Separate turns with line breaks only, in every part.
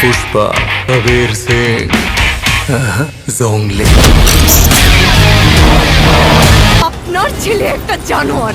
পুষ্পা কবীর সিং জংলি।
আপনার ছেলে একটা জানোয়ার।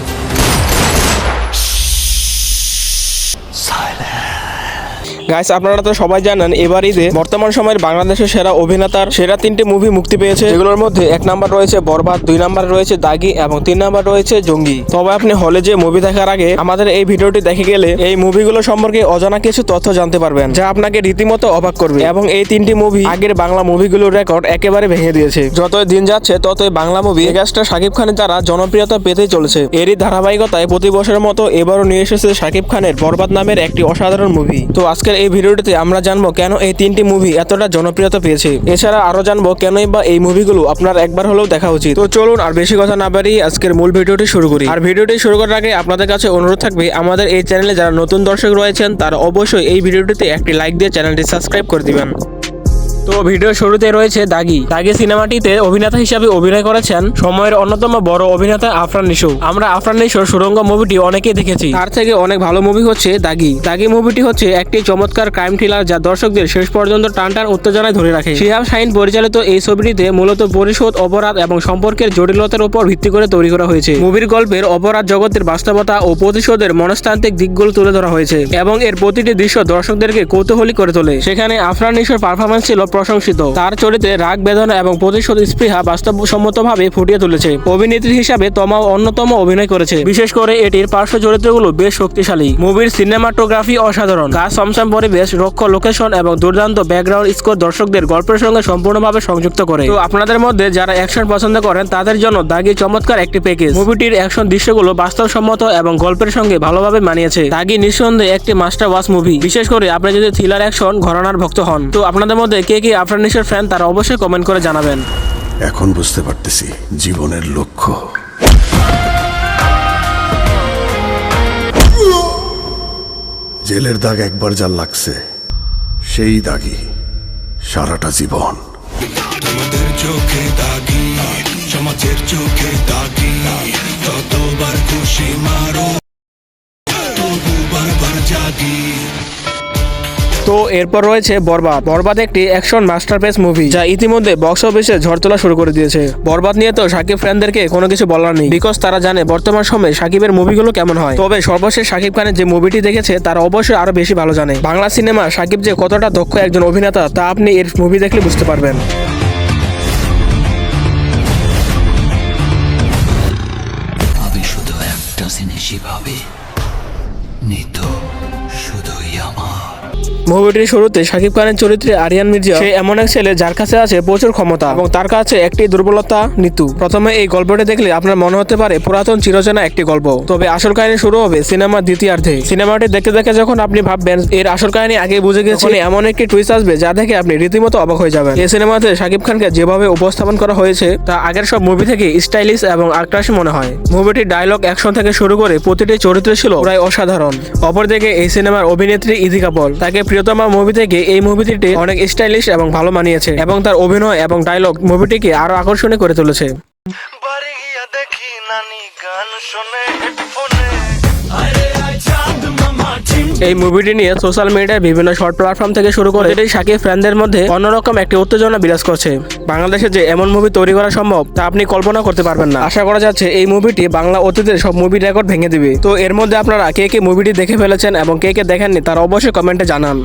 গাইস আপনারা তো সবাই জানেন, এবার ঈদে বর্তমান সময়ের বাংলাদেশের সেরা অভিনেতার সেরা তিনটি মুভি মুক্তি পেয়েছে। যেগুলোর মধ্যে এক নাম্বার রয়েছে বরবাদ, দুই নাম্বার রয়েছে দাগি এবং তিন নাম্বার রয়েছে জঙ্গি। তবে আপনি হলে যে মুভি দেখার আগে আমাদের এই ভিডিওটি দেখে গেলে এই মুভিগুলো সম্পর্কে অজানা কিছু তথ্য জানতে পারবেন, যা আপনাকে রীতিমতো অবাক করবে। এবং এই তিনটি মুভি আগের বাংলা মুভিগুলোর রেকর্ড একেবারে ভেঙে দিয়েছে। যতই দিন যাচ্ছে, ততই বাংলা মুভি মেগাস্টার শাকিব খানের দ্বারা জনপ্রিয়তা পেতেই চলেছে। এরই ধারাবাহিকতায় প্রতি বছরের মতো এবারও নিয়ে এসেছে শাকিব খানের বরবাদ নামের একটি অসাধারণ মুভি তো আজকের এই ভিডিওটিতে আমরা জানব কেন এই তিনটি মুভি এতটা জনপ্রিয়তা পেয়েছে। এছাড়া আরও জানব কেনই বা এই মুভিগুলো আপনার একবার হলেও দেখা উচিত। তো চলুন আর বেশি কথা না বাড়িয়ে আজকের মূল ভিডিওটি শুরু করি। আর ভিডিওটি শুরু করার আগে আপনাদের কাছে অনুরোধ থাকবে, আমাদের এই চ্যানেলে যারা নতুন দর্শক রয়েছেন, তারা অবশ্যই এই ভিডিওটিতে একটি লাইক দিয়ে চ্যানেলটি সাবস্ক্রাইব করে দিবেন। তো ভিডিও শুরুতে রয়েছে দাগি। দাগি সিনেমাটিতে অভিনেতা হিসাবে অভিনয় করেছেন সময়ের অন্যতম বড় অভিনেতা আফরান নিশো। আমরা আফরান নিশোর সুরঙ্গ মুভিটি অনেকেই দেখেছি। তার থেকে অনেক ভালো মুভি হচ্ছে দাগি। দাগি মুভিটি হচ্ছে একটি চমৎকার ক্রাইম থ্রিলার যা দর্শকদের শেষ পর্যন্ত টান টান উত্তেজনায় ধরে রাখে। শিহাব শাহিন পরিচালিত এই ছবিটিতে মূলত পরিশোধ, অপরাধ এবং সম্পর্কের জটিলতার উপর ভিত্তি করে তৈরি করা হয়েছে। মুভির গল্পের অপরাধ জগতের বাস্তবতা ও প্রতিশোধের মনস্তান্ত্রিক দিকগুলো তুলে ধরা হয়েছে এবং এর প্রতিটি দৃশ্য দর্শকদেরকে কৌতূহলী করে তোলে। সেখানে আফরান নিশোর পারফরমেন্স ছিল প্রশংসিত। তার চরিত্রে রাগ, বেদনা এবং প্রতিশোধ স্পৃহা বাস্তবসম্মতভাবে ফুটিয়ে তুলেছে। অভিনেত্রী হিসাবে তমাও অন্যতম অভিনয় করেছে। বিশেষ করে এটির পার্শ্ব চরিত্রগুলো বেশ শক্তিশালী। মুভির সিনেমাটোগ্রাফি অসাধারণ। গাছ সমসাম পরিবেশ, রক্ষ লোকেশন এবং দুর্দান্ত ব্যাকগ্রাউন্ড স্কোর দর্শকদের গল্পের সঙ্গে সম্পূর্ণভাবে সংযুক্ত করে। তো আপনাদের মধ্যে যারা অ্যাকশন পছন্দ করেন, তাদের জন্য দাগি চমৎকার একটি প্যাকেজ মুভিটির অ্যাকশন দৃশ্যগুলো বাস্তবসম্মত এবং গল্পের সঙ্গে ভালোভাবে মানিয়েছে। দাগি, নিঃসন্দেহে একটি মাস্টার ওয়াচ মুভি বিশেষ করে আপনি যদি থ্রিলার অ্যাকশন ঘরানার ভক্ত হন। তো আপনাদের মধ্যে কে কে আফরান নিশোর ফ্যান তারা অবশ্যই কমেন্ট করে জানাবেন।
এখন বুঝতে পারতেছি জীবনের লক্ষ্য। জেলের দাগ একবার যা লাগছে সেই দাগই সারাটা জীবন।
তোমাদের চোখে দাগি সমাজের চোখে দাগি ততবার খুশি মারো তবু বারবার জাগি।
তো এরপর রয়েছে বরবাদ। বরবাদ একটি অ্যাকশন মাস্টারপিস মুভি যা ইতিমধ্যে বক্স অফিসে ঝড় তোলা শুরু করে দিয়েছে। বরবাদ নিয়ে তো সাকিব ফ্যানদেরকে কোনো কিছু বলার নেই। বিকজ তারা জানে বর্তমান সময়ে সাকিবের মুভিগুলো কেমন হয়। তবে সর্বশেষ সাকিব খানের যে মুভিটি দেখেছে, তারা অবশ্যই আরও বেশি ভালো জানে। বাংলা সিনেমা সাকিব যে কতটা দক্ষ একজন অভিনেতা, তা আপনি এর মুভি দেখলে বুঝতে পারবেন।
শুধু একটা জিনিসই ভাবি।
মুভিটির শুরুতে শাকিব খানের চরিত্রে আরিয়ান মির্জা। সে এমন এক ছেলে যার কাছে আছে প্রচুর ক্ষমতা এবং তার কাছে একটি দুর্বলতা নিতু। প্রথমে এই গল্পটি দেখলে আপনার মনে হতে পারে পুরাতন চিরচেনা একটি গল্প। তবে আসল কাহিনী শুরু হবে সিনেমার দ্বিতীয়ার্ধে। সিনেমাটি দেখতে দেখে যখন আপনি ভাববেন এর আসল কাহিনী আগে বুঝে গেছেন এমন একটি টুইস্ট আসবে যা দেখে আপনি রীতিমতো অবাক হয়ে যাবেন। এই সিনেমাতে শাকিব খানকে যেভাবে উপস্থাপন করা হয়েছে তা আগের সব মুভি থেকে স্টাইলিশ এবং আক্রাসী মনে হয়। মুভিটির ডায়লগ অ্যাকশন থেকে শুরু করে প্রতিটি চরিত্র ছিল প্রায় অসাধারণ। অপরদিকে এই সিনেমার অভিনেত্রী ইদি কাপল তাকে প্রিয়তমা মুভি থেকে এই মুভিটিতে অনেক স্টাইলিশ এবং ভালো মানিয়েছে এবং তার অভিনয় এবং ডায়লগ মুভিটিকে আরও আকর্ষণীয় করে তুলেছে।
গান শোনে হেডফোনে
এই মুভিটি নিয়ে সোশ্যাল মিডিয়ায় বিভিন্ন শর্ট প্ল্যাটফর্ম থেকে শুরু করে এটি সাকিব ফ্যানদের মধ্যে অন্যরকম একটি উত্তেজনা বিরাজ করছে। বাংলাদেশে যে এমন মুভি তৈরি করা সম্ভব, তা আপনি কল্পনা করতে পারবেন না। আশা করা যাচ্ছে এই মুভিটি বাংলা অতীতের সব মুভি রেকর্ড ভেঙে দিবে। তো এর মধ্যে আপনারা কে কে মুভিটি দেখে ফেলেছেন এবং কে কে দেখেননি, তারা অবশ্যই কমেন্টে জানান।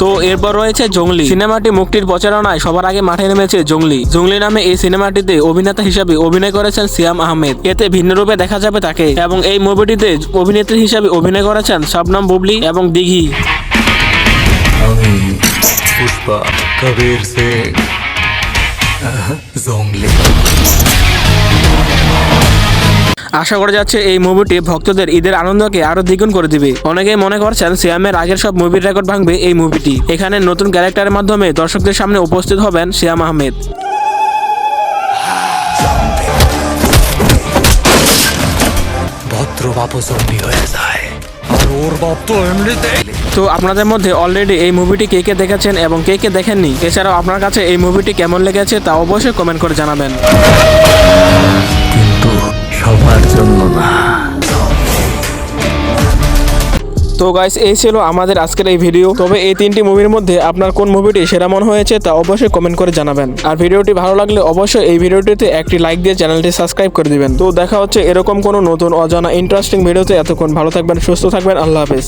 তো এরপর রয়েছে জংলি সিনেমাটি মুক্তির প্রচারণায় সবার আগে মাঠে নেমেছে জংলি জংলি নামে এই সিনেমাটিতে অভিনেতা হিসাবে অভিনয় করেছেন সিয়াম আহমেদ। এতে ভিন্ন রূপে দেখা যাবে তাকে এবং এই মুভিটিতে অভিনেত্রী হিসাবে অভিনয় করেছেন শবনম বুবলি এবং দিঘি।
পুষ্পা কবির
আশা করা যাচ্ছে এই মুভিটি ভক্তদের ঈদের আনন্দকে আরও দ্বিগুণ করে দিবে। অনেকেই মনে করছেন সিয়ামের আগের সব মুভির রেকর্ড ভাঙবে এই মুভিটি এখানে নতুন ক্যারেক্টারের মাধ্যমে দর্শকদের সামনে উপস্থিত হবেন সিয়াম আহমেদ।
তো
আপনাদের মধ্যে অলরেডি এই মুভিটি কে কে দেখেছেন এবং কে কে দেখেননি? এছাড়াও আপনার কাছে এই মুভিটি কেমন লেগেছে তা অবশ্যই কমেন্ট করে জানাবেন।
সবার জন্য না।
তো গাইস এই ছিল আমাদের আজকের এই ভিডিও তবে এই তিনটি মুভির মধ্যে আপনার কোন মুভিটি সেরা মনে হয়েছে তা অবশ্যই কমেন্ট করে জানাবেন। আর ভিডিওটি ভালো লাগলে অবশ্যই এই ভিডিওটিতে একটি লাইক দিয়ে চ্যানেলটি সাবস্ক্রাইব করে দিবেন। তো দেখা হচ্ছে এরকম কোনো নতুন অজানা ইন্টারেস্টিং ভিডিওতে এতক্ষণ ভালো থাকবেন, সুস্থ থাকবেন, আল্লাহ হাফেজ।